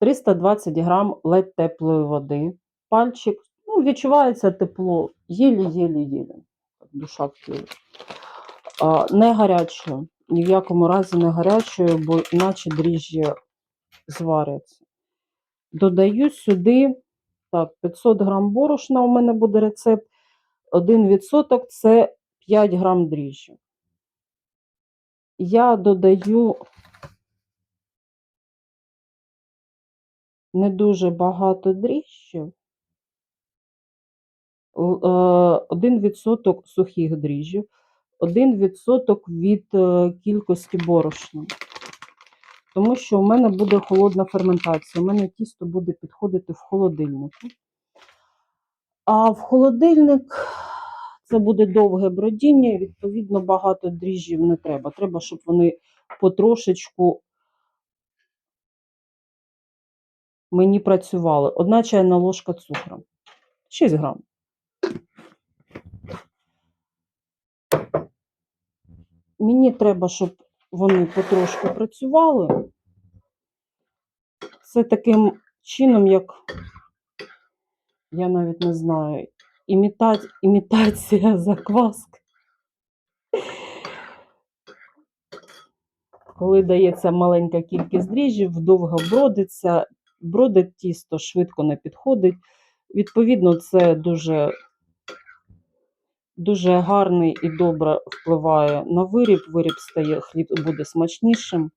320 грам ледь теплої води. Пальчик, ну, відчувається тепло, єлі-єлі-єлі. Душа тілі. Не гарячою, ні в якому разі не гарячою, бо іначе дріжджі зваряться. Додаю сюди так, 500 грам борошна у мене буде рецепт. 1% це 5 грам дріжджів. Я додаю не дуже багато дріжджів. Е, 1% сухих дріжджів, 1% від е, кількості борошна. Тому що у мене буде холодна ферментація. У мене тісто буде підходити в холодильнику. А в холодильник це буде довге бродіння, і, відповідно, багато дріжджів не треба. Треба, щоб вони потрошечку мені працювали. Одна чайна ложка цукру. 6 грам. Мені треба, щоб вони потрошку працювали. Це таким чином, як я навіть не знаю, іміта... імітація закваски. Коли дається маленька кількість дріжджів, довго бродиться, бродить тісто, швидко не підходить. Відповідно, це дуже, дуже гарний і добре впливає на виріб. Виріб стає, хліб буде смачнішим.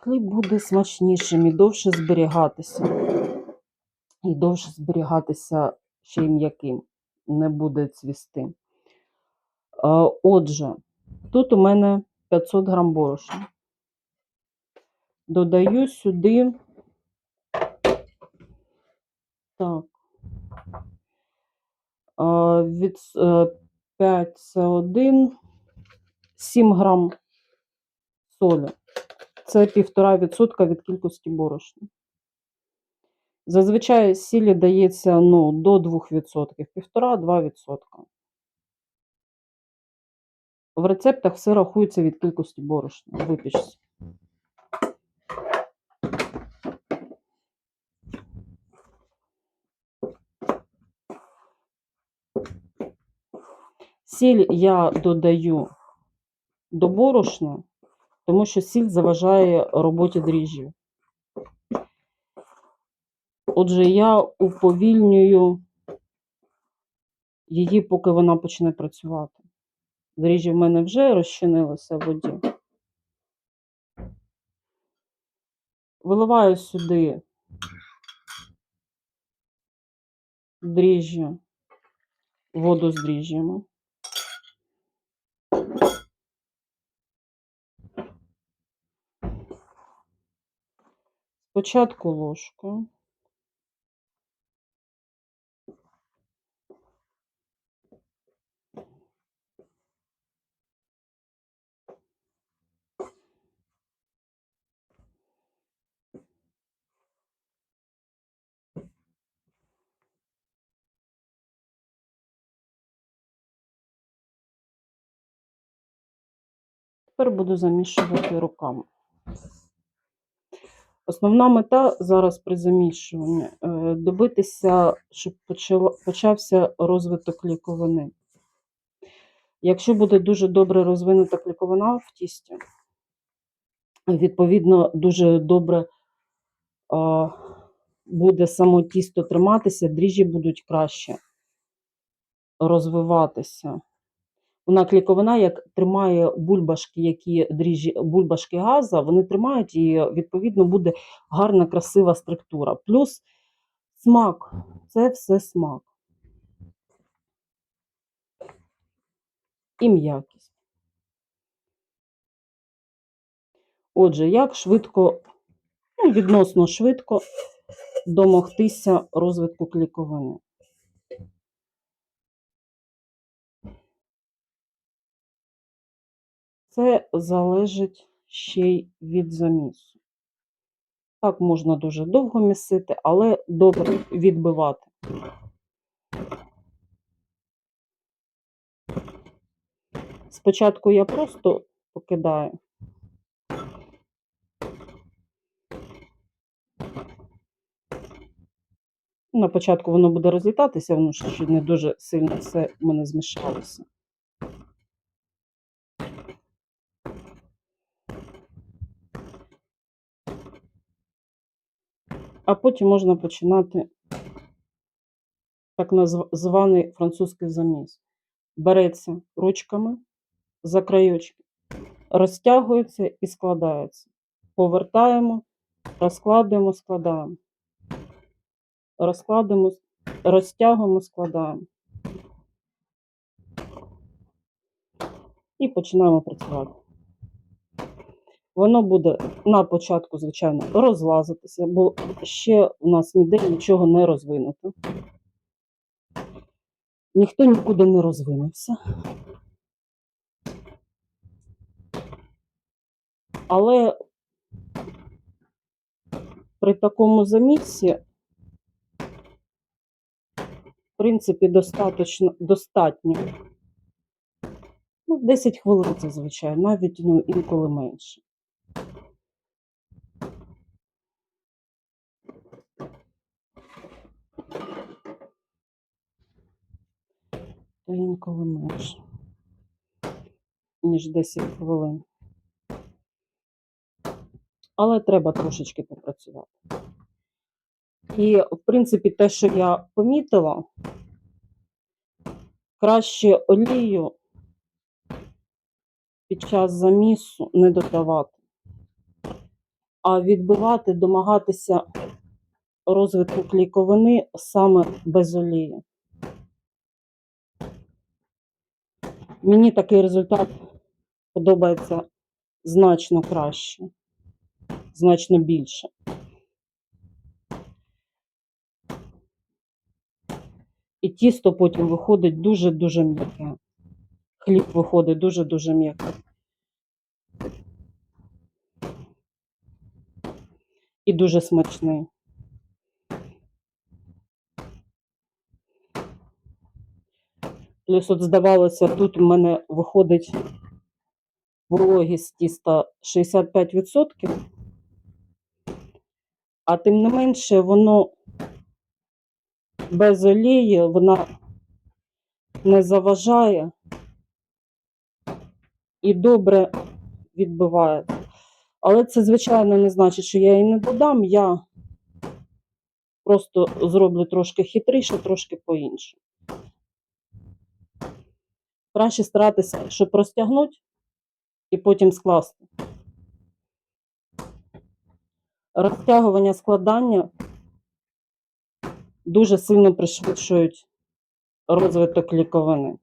Хліб буде смачнішим і довше зберігатися. І довше зберігатися ще й м'яким, не буде цвісти. Е, Отже, тут у мене 500 грам борошна. Додаю сюди так. е, Від 5 це 1, 7 грам солі. Це 1,5% від кількості борошна. Зазвичай сілі дається ну, до 2%, 1,5-2%. В рецептах все рахується від кількості борошна. Випічці. Сіль я додаю до борошна, тому що сіль заважає роботі дріжджів. Отже, я уповільнюю її, поки вона почне працювати. Дріжджі в мене вже розчинилися в воді. Виливаю сюди дріжджі, воду з дріжджями. Спочатку ложкою. Тепер буду замішувати руками. Основна мета зараз при замішуванні е, добитися, щоб почався розвиток кліковини. Якщо буде дуже добре розвинута кліковина в тісті, відповідно, дуже добре буде само тісто триматися, дріжджі будуть краще розвиватися. Вона кліковина, як тримає бульбашки, які дріжджі, бульбашки газа, вони тримають і відповідно буде гарна, красива структура. Плюс смак це все смак. І м'якість. Отже, як швидко, ну, відносно швидко домогтися розвитку кліковини. Це залежить ще й від замісу. Так, можна дуже довго місити, але добре відбивати. Спочатку я просто покидаю. На початку воно буде розлітатися, воно ще не дуже сильно все в мене змішалося. А потім можна починати так званий французький заміс. Береться ручками за краєчки, розтягується і складається. Повертаємо, розкладуємо, складаємо. Розкладемо, розтягуємо, складаємо. І починаємо працювати. Воно буде на початку, звичайно, розлазитися, бо ще у нас ніде нічого не розвинуто. Ніхто нікуди не розвинувся. Але при такому замісі, в принципі, достатньо, достатньо. Ну, 10 хвилин це звичайно, навіть ну, інколи менше. Та інколи менше, ніж 10 хвилин. Але треба трошечки попрацювати. І, в принципі, те, що я помітила, краще олію під час замісу не додавати, а відбивати, домагатися розвитку клейковини саме без олії. Мені такий результат подобається значно краще, значно більше. І тісто потім виходить дуже-дуже м'яке. Хліб виходить дуже-дуже м'який. І дуже смачний. Плюс, от здавалося, тут у мене виходить вологість тіста 65%, а тим не менше воно без олії, вона не заважає і добре відбиває. Але це, звичайно, не значить, що я її не додам. Я просто зроблю трошки хитріше, трошки по-іншому. Краще старатися, щоб розтягнути і потім скласти. Розтягування складання дуже сильно пришвидшують розвиток кліковини.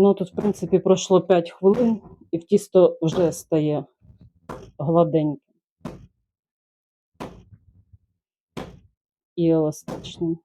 Ну, тут, в принципі, пройшло 5 хвилин, і в тісто вже стає гладеньким і еластичним.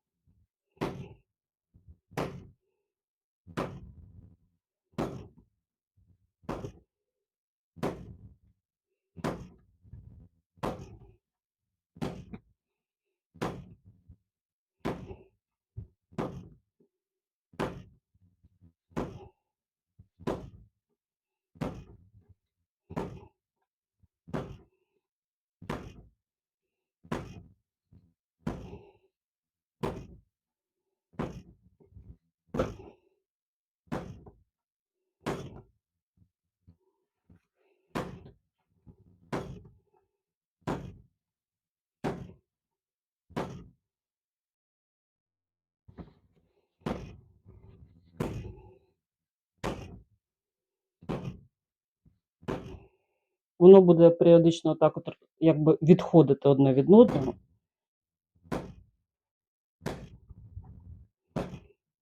Воно буде періодично так от якби відходити одне від одного.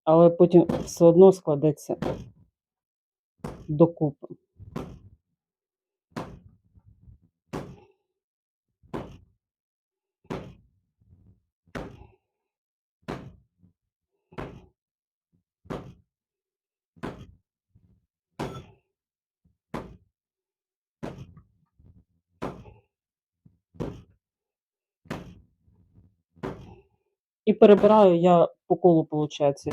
Але потім все одно складеться докупи. І перебираю я по колу, виходить,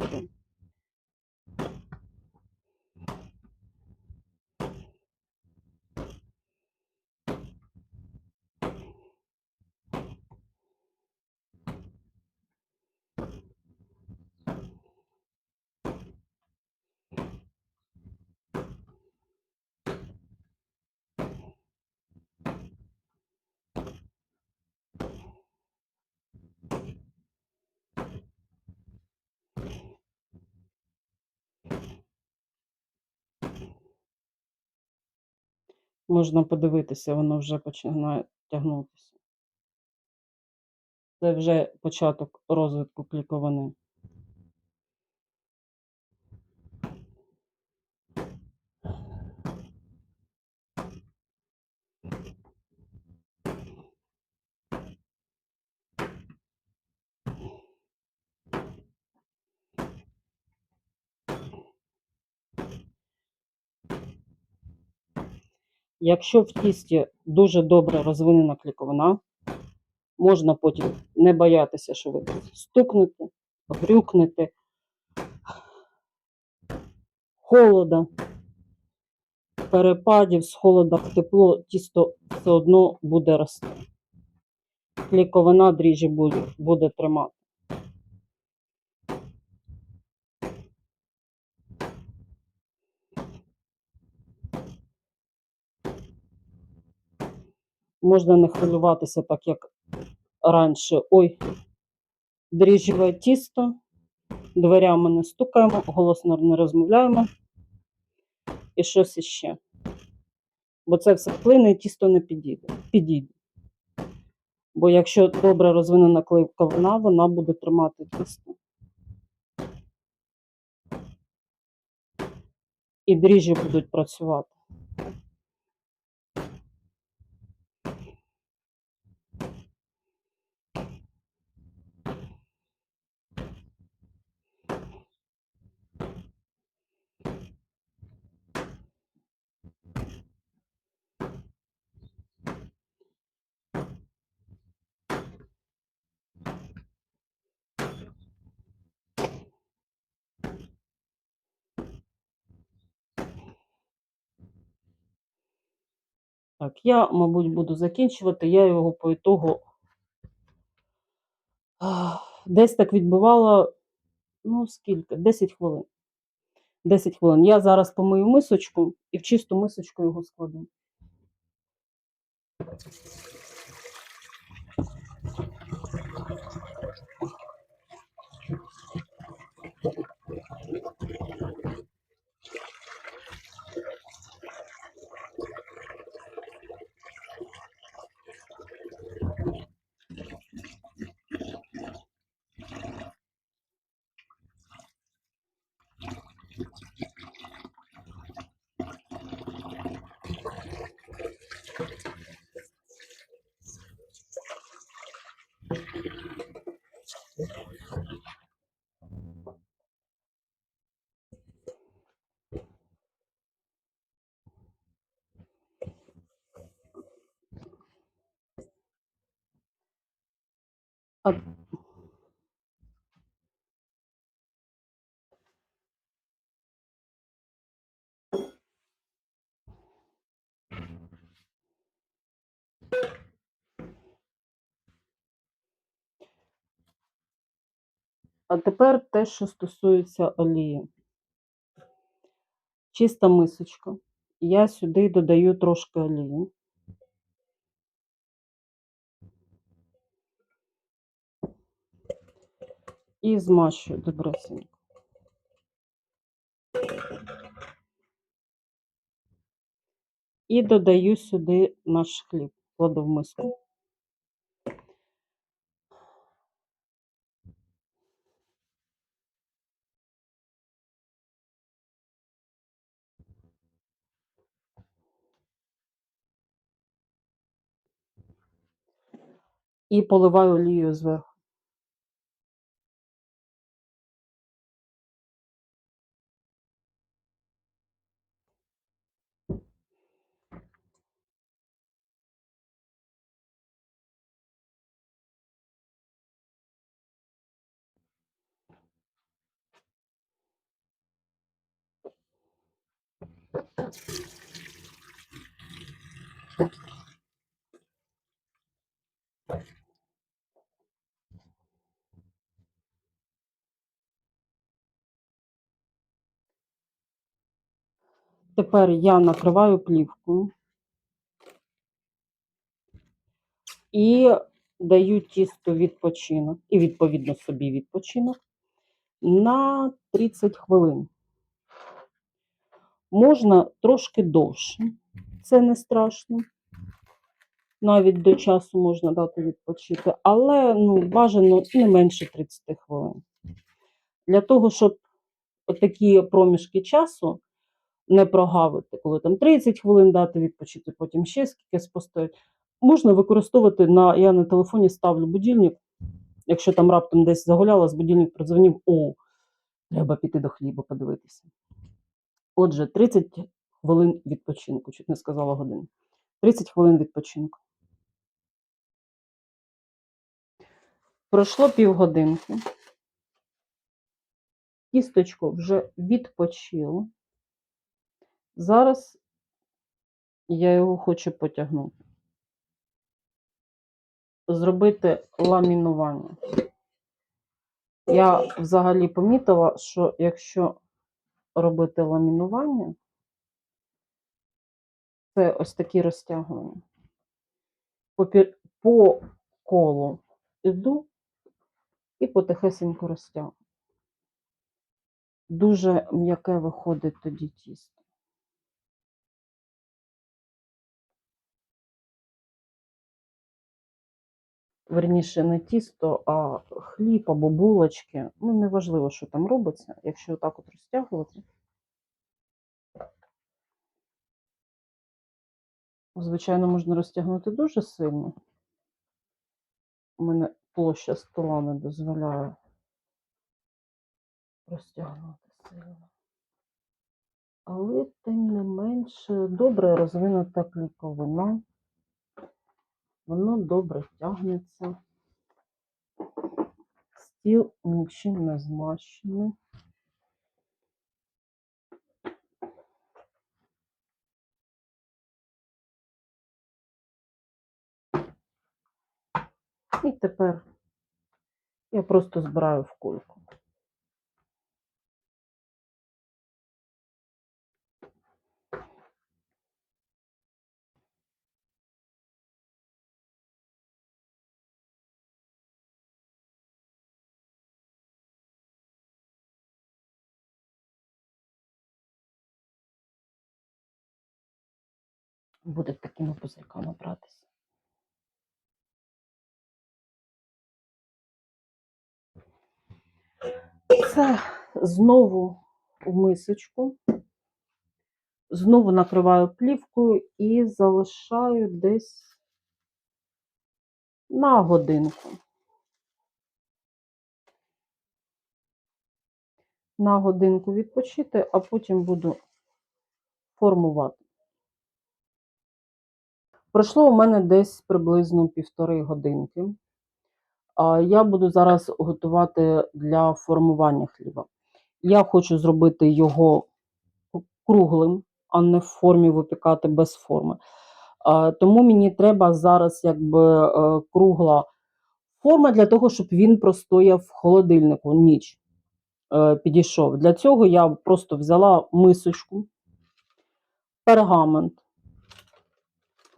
Можна подивитися, воно вже починає тягнутися. Це вже початок розвитку кліковини. Якщо в тісті дуже добре розвинена кліковина, можна потім не боятися, що ви стукнете, грюкнете, холода, перепадів з холода в тепло, тісто все одно буде рости. Кліковина дріжджі буде, буде тримати. Можна не хвилюватися так, як раніше. Ой, дріжджеве тісто, дверями не стукаємо, голосно не розмовляємо. І щось іще. Бо це все вплине і тісто не підійде. підійде. Бо якщо добре розвинена клейковина, вона буде тримати тісто. І дріжджі будуть працювати. Так, я, мабуть, буду закінчувати. Я його по ітогу десь так відбивала, ну скільки? 10 хвилин. 10 хвилин. Я зараз помию мисочку і в чисту мисочку його складу. А тепер те, що стосується олії. Чиста мисочка. Я сюди додаю трошки олії. І змащую добресенько. І додаю сюди наш хліб, кладу в миску. І поливаю олією зверху. Тепер я накриваю плівкою і даю тісто відпочинок, і відповідно собі відпочинок на 30 хвилин. Можна трошки довше, це не страшно. Навіть до часу можна дати відпочити, але ну, бажано не менше 30 хвилин. Для того, щоб такі проміжки часу не прогавити, коли там 30 хвилин дати відпочити, потім ще скільки постоять, можна використовувати на я на телефоні ставлю будильник. Якщо там раптом десь загулялась, будильник продзвонив, о, треба піти до хліба подивитися. Отже, 30 хвилин відпочинку, чуть не сказала годину. 30 хвилин відпочинку. Пройшло півгодинки. Кісточко вже відпочило. Зараз я його хочу потягнути. Зробити ламінування. Я взагалі помітила, що якщо робити ламінування, це ось такі розтягування. По, по колу йду і потихесенько розтягую. Дуже м'яке виходить тоді тісто. Верніше, не тісто, а хліб або булочки. Ну, неважливо, що там робиться, якщо отак от розтягувати. Звичайно, можна розтягнути дуже сильно. У мене площа стола не дозволяє розтягнути сильно. Але, тим не менше, добре розвинута кліковина. Воно добре тягнеться. Стіл нічим не змащений. І тепер я просто збираю в кульку. Буде такими пузирьками братися. Це знову в мисочку. Знову накриваю плівкою і залишаю десь на годинку. На годинку відпочити, а потім буду формувати. Пройшло у мене десь приблизно півтори годинки. Я буду зараз готувати для формування хліба. Я хочу зробити його круглим, а не в формі випікати без форми. Тому мені треба зараз якби е, кругла форма для того, щоб він простояв в холодильнику ніч е, підійшов. Для цього я просто взяла мисочку, пергамент.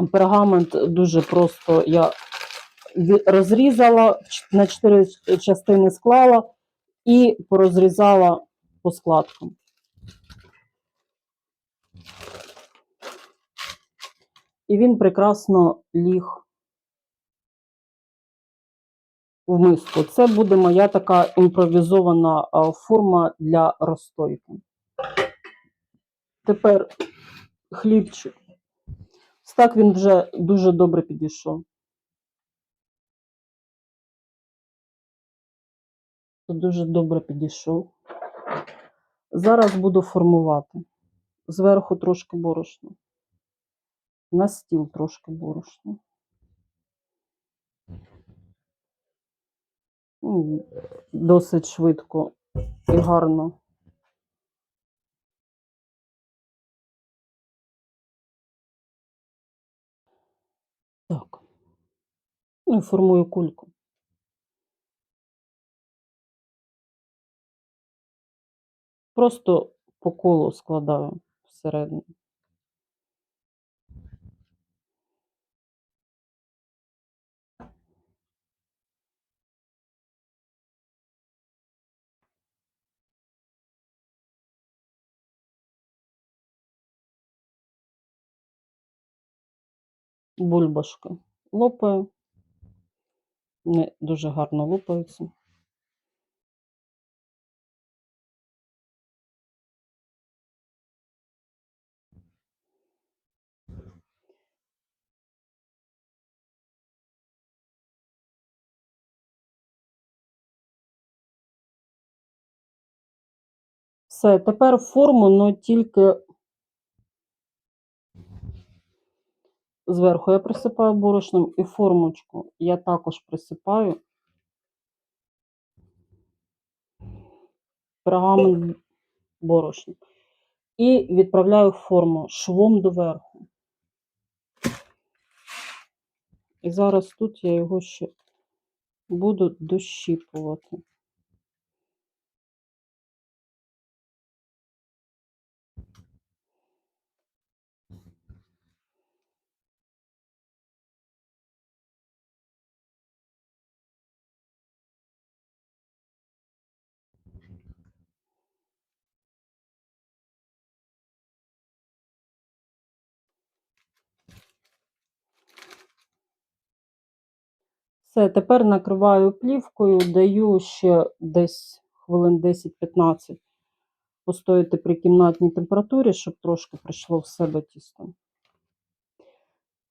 Пергамент дуже просто я розрізала, на чотири частини склала і порозрізала по складкам. І він прекрасно ліг в миску. Це буде моя така імпровізована форма для розстойки. Тепер хлібчик. Ось Так він вже дуже добре підійшов. Дуже добре підійшов. Зараз буду формувати. Зверху трошки борошна. На стіл трошки борошна. Ну, Досить швидко і гарно Ну формую кульку. Просто по колу складаю всередину. Бульбашки лопаю. Не дуже гарно лопаються. Все, тепер форму, но тільки зверху я присипаю борошном і формочку я також присипаю пергамент борошном. І відправляю форму швом доверху. І зараз тут я його ще буду дощіпувати. Все, тепер накриваю плівкою, даю ще десь хвилин 10-15 постояти при кімнатній температурі, щоб трошки прийшло в себе тісто.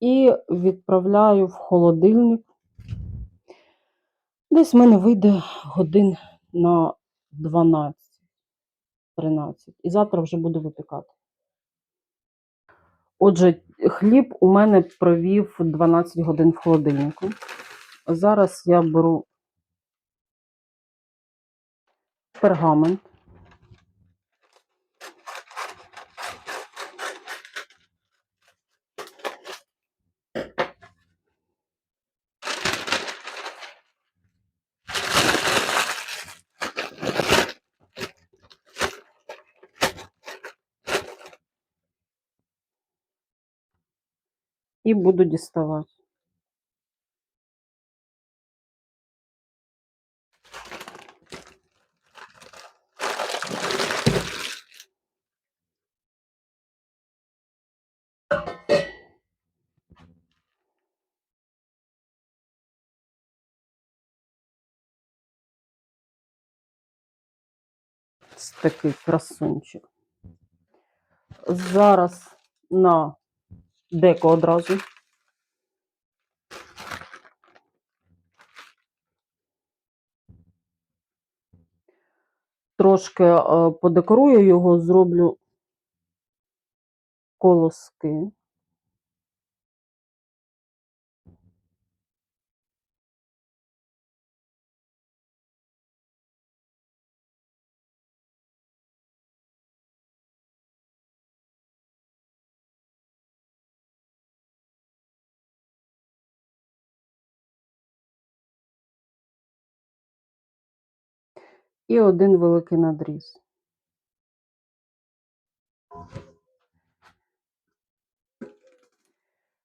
І відправляю в холодильник. Десь в мене вийде годин на 12-13. І завтра вже буду випікати. Отже, хліб у мене провів 12 годин в холодильнику. Зараз я беру пергамент. І буду діставати. Ось такий красунчик. Зараз на деко одразу. Трошки е, подекорую його, зроблю колоски. І один великий надріз.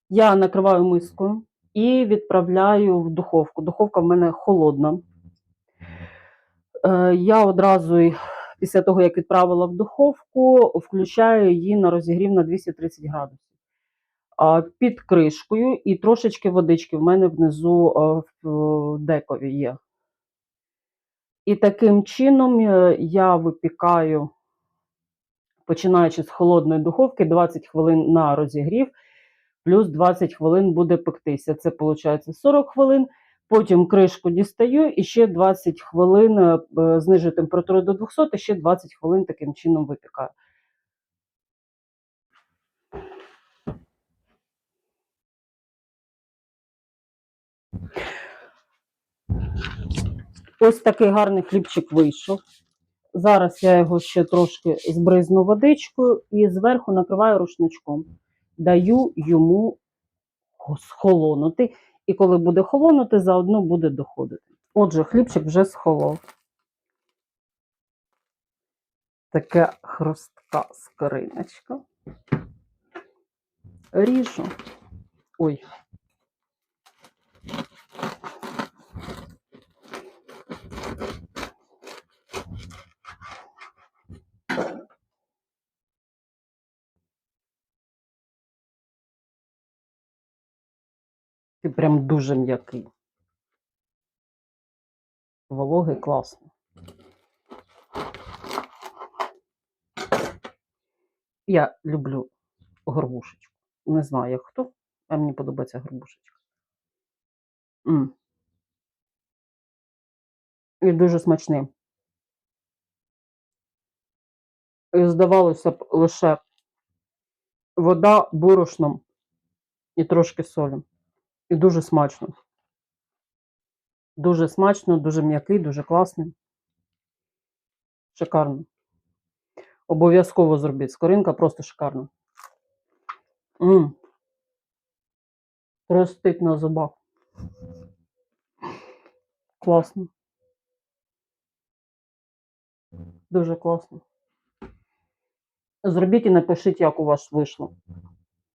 Я накриваю мискою і відправляю в духовку. Духовка в мене холодна. Е, Я одразу, після того, як відправила в духовку, включаю її на розігрів на 230 градусів. Під кришкою і трошечки водички в мене внизу е, в декові є. І таким чином е, я випікаю, починаючи з холодної духовки, 20 хвилин на розігрів, плюс 20 хвилин буде пектися. Це виходить 40 хвилин. Потім кришку дістаю і ще 20 хвилин е, е, знижую температуру до 200 і ще 20 хвилин таким чином випікаю. Ось такий гарний хлібчик вийшов. Зараз я його ще трошки збризну водичкою і зверху накриваю рушничком. Даю йому схолонути. І коли буде холонути, заодно буде доходити. Отже, хлібчик вже схолов. Таке хрустка скориночка. Ріжу. Ой. Ти прям дуже м'який. Вологий класно. Я люблю горбушечку. Не знаю, як хто, а мені подобається горбушечка. М. І дуже смачний. І здавалося б, лише вода борошном і трошки солі. І дуже смачно. Дуже смачно, дуже м'який, дуже класний. Шикарно. Обов'язково зробіть. Скоринка просто шикарна. М. Простить на зубах. Класно. Дуже класно. Зробіть і напишіть, як у вас вийшло.